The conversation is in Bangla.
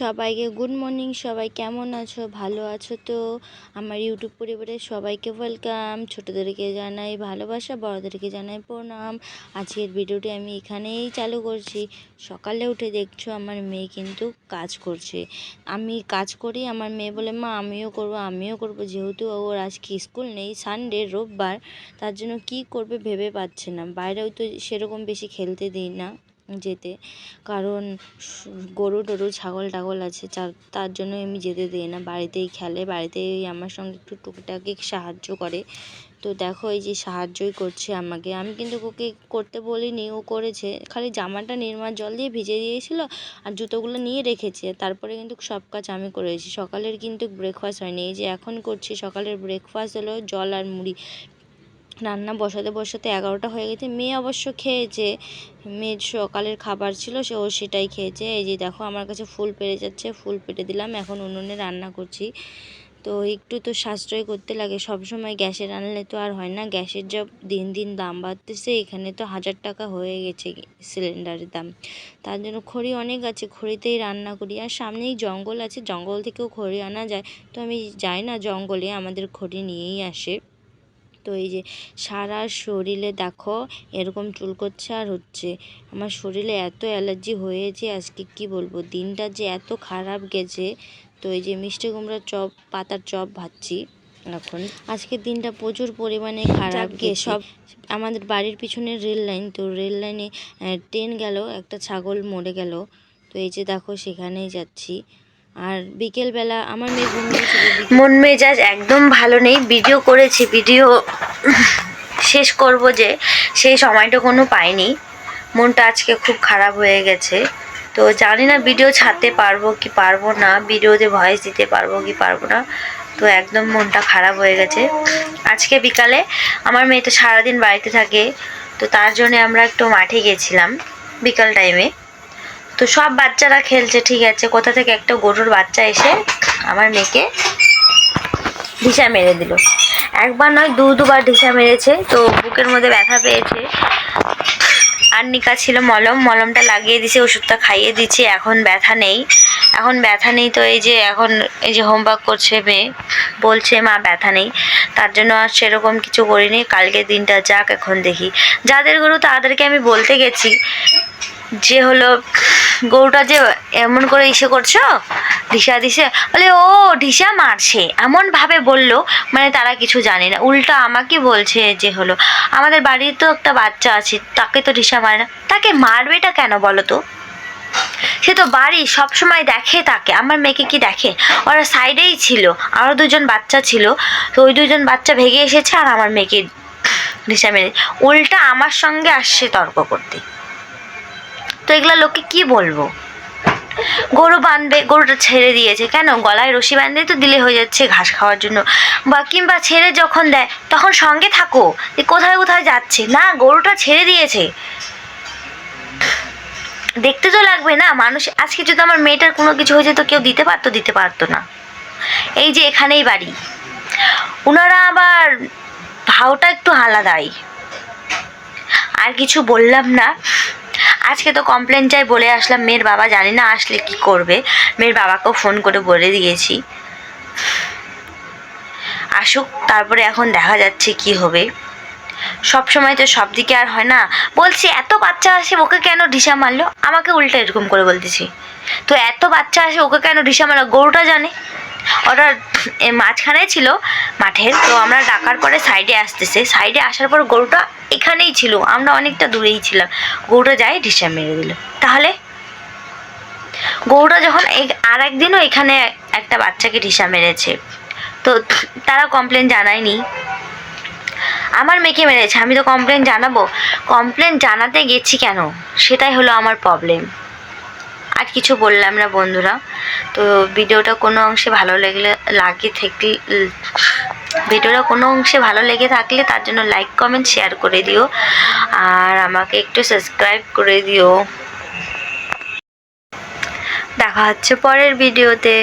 সবাইকে গুড মর্নিং সবাই কেমন আছো? ভালো আছো তো? আমার ইউটিউব পরিবারের সবাইকে ওয়েলকাম ছোটোদেরকে জানাই ভালোবাসা, বড়োদেরকে জানাই প্রণাম। আজকের ভিডিওটি আমি এখানেই চালু করছি। সকালে উঠে দেখছ আমার মেয়ে কিন্তু কাজ করছে। আমি কাজ করি, আমার মেয়ে বলে, মা, আমিও করব আমিও করব। যেহেতু ওর আজকে স্কুল নেই সানডে রোববার, তার জন্য কি করবে ভেবে পাচ্ছে না। বাইরেও তো সেরকম বেশি খেলতে দিই না। যেতে। কারণ গরু, টরু, ছাগল, টাগল আছে তার জন্য আমি যেতে দিই না। বাড়িতেই খেলে, বাড়িতেই আমার সঙ্গে একটু টুকিটাকি সাহায্য করে। তো দেখো, এই যে সাহায্যই করছে আমাকে। আমি কিন্তু ওকে করতে বলিনি, ও করেছে। খালি জামাটা নির্মার জল দিয়ে ভিজে দিয়েছিল আর জুতোগুলো নিয়ে রেখেছে। তারপরে কিন্তু সব কাজ আমি করেছি। সকালের কিন্তু ব্রেকফাস্ট হয়নি। এই যে এখন করছি, সকালের ব্রেকফাস্ট হলো জল আর মুড়ি। রান্না বসাতে বসাতে এগারোটা হয়ে গেছে। মেয়ে অবশ্য খেয়েছে, মেয়ের সকালের খাবার ছিল, সে ও সেটাই খেয়েছে। এই যে দেখো, আমার কাছে ফুল পেরে যাচ্ছে, ফুল পেটে দিলাম, এখন উনুনে রান্না করছি। তো একটু তো সাশ্রয় করতে লাগে, সব সময় গ্যাসে রান্নালে তো আর হয় না। গ্যাসের যা দিন দিন দাম বাড়তেছে, এখানে তো হাজার টাকা হয়ে গেছে সিলিন্ডারের দাম। তার জন্য খড়ি অনেক আছে, খড়িতেই রান্না করি। আর সামনেই জঙ্গল আছে, জঙ্গল থেকেও খড়ি আনা যায়। তো আমি যাই না জঙ্গলে, আমাদের খড়ি নিয়েই আসে। তো এই যে সারা শরীরে দেখো এরকম চুল করছে আর হচ্ছে আমার শরীরে এত অ্যালার্জি হয়েছে আজকে কি বলব? দিনটা যে এত খারাপ গেছে। তো এই যে মিষ্টি কুমড়ার চপ পাতার চপ ভাজছি এখন। আজকের দিনটা প্রচুর পরিমাণে খারাপ গিয়ে সব আমাদের বাড়ির পিছনে রেল লাইন তো রেল লাইনে ট্রেন গেল একটা ছাগল মরে গেল। তো এই যে দেখো সেখানেই যাচ্ছি। আর বিকেলবেলা আমার মেয়ে মন মেজাজ একদম ভালো নেই। ভিডিও করেছি ভিডিও শেষ করব যে সেই সময়টা কোনো পাইনি। মনটা আজকে খুব খারাপ হয়ে গেছে। তো জানি না ভিডিও ছাড়তে পারব কি পারব না ভিডিওতে ভয়েস দিতে পারব কি পারব না। তো একদম মনটা খারাপ হয়ে গেছে। আজকে বিকালে আমার মেয়ে তো সারাদিন বাড়িতে থাকে, তো তার জন্য আমরা একটু মাঠে গেছিলাম বিকাল টাইমে তো সব বাচ্চারা খেলছে, ঠিক আছে। কোথা থেকে একটা গরুর বাচ্চা এসে আমার মেয়েকে ঢিসা মেরে দিল। একবার নয়, দু, দুবার ঢিসা মেরেছে, তো বুকের মধ্যে ব্যথা পেয়েছে। আর নিকা ছিল মলম, মলমটা লাগিয়ে দিছে, ওষুধটা খাইয়ে দিচ্ছে এখন ব্যথা নেই। এখন ব্যথা নেই তো এই যে, এখন এই যে হোমওয়ার্ক করছে মেয়ে, বলছে, মা, ব্যথা নেই। তার জন্য আর সেরকম কিছু করিনি, কালকে দিনটা যাক এখন দেখি। যাদের গরু তাদেরকে আমি বলতে গেছি, যে হলো গরুটা যে এমন করে ইসে করছ? ঢিসা দিছে বলে, ও ঢিসা মারছে। এমনভাবে বলল মানে তারা কিছু জানে না। উল্টা আমাকে বলছে যে হলো, আমাদের বাড়ির তো একটা বাচ্চা আছে, তাকে তো ঢিসা মারে না। তাকে মারবেটা কেন বলো তো? সে তো বাড়ি, সবসময় দেখে তাকে। আমার মেয়েকে কি দেখে? ওরা সাইডেই ছিল আরও দুজন বাচ্চা ছিল। তো ওই দুজন বাচ্চা ভেগে এসেছে আর আমার মেয়েকে ঢিসা মেরে উল্টা আমার সঙ্গে আসছে তর্ক করতে। তো এগুলো লোকে কি বলব? গরু বাঁধবে গরুটা ছেড়ে দিয়েছে। কেন? গলায় রশি বাঁধলে তো দিলে হয়ে যাচ্ছে ঘাস খাওয়ার জন্য। বা কিংবা ছেড়ে যখন দেয়, তখন সঙ্গে থাকো যে কোথায় কোথায় যাচ্ছে। না, গরুটা ছেড়ে দিয়েছে। দেখতে তো লাগবে না, মানুষ আজকে যদি আমার মেয়েটার কোনো কিছু হয়ে যেত, কেউ দিতে পারতো দিতে পারতো না। এই যে এখানেই বাড়ি। ওনারা আবার ভাওটা একটু আলাদাই। আর কিছু বললাম না। আজকে তো কমপ্লেন চাই বলে আসলাম, মেয়ের বাবা জানি না আসলে কি করবে। মেয়ের বাবাকেও ফোন করে বলে দিয়েছি। আসুক, তারপরে এখন দেখা যাচ্ছে কি হবে। সব সময় তো সব দিকে আর হয় না। বলছি, এত বাচ্চা আসে, ওকে কেন ঢিসা মারলো? আমাকে উল্টা এরকম করে বলতেছি। তো এত বাচ্চা আসে, ওকে কেন ঢিসা মারলো? গরুটা জানে। ওরা মাঝখানে ছিল মাঠের, তো আমরা ডাকার পরে সাইডে আসতেছে। সাইডে আসার পর গরুটা এখানেই ছিল, আমরা অনেকটা দূরেই ছিলাম। গরুটা যাই ঢিসা মেরে দিল। তাহলে? গরুটা যখন আর একদিনও এখানে একটা বাচ্চাকে ঢিসা মেরেছে। তো তারা কমপ্লেন জানায়নি। আমার মেয়েকে মেরেছে, আমি তো কমপ্লেন জানাব। কমপ্লেন জানাতে গেছি কেন? সেটাই হলো আমার প্রবলেম আর কিছু বললাম না বন্ধুরা। তো ভিডিওটা কোনো অংশে ভালো লাগলে, লাগে থাকলে, ভিডিওটা কোনো অংশে ভালো লেগে থাকলে তার জন্য লাইক কমেন্ট শেয়ার করে দিও। আর আমাকে একটু সাবস্ক্রাইব করে দিও। দেখা হচ্ছে পরের ভিডিওতে।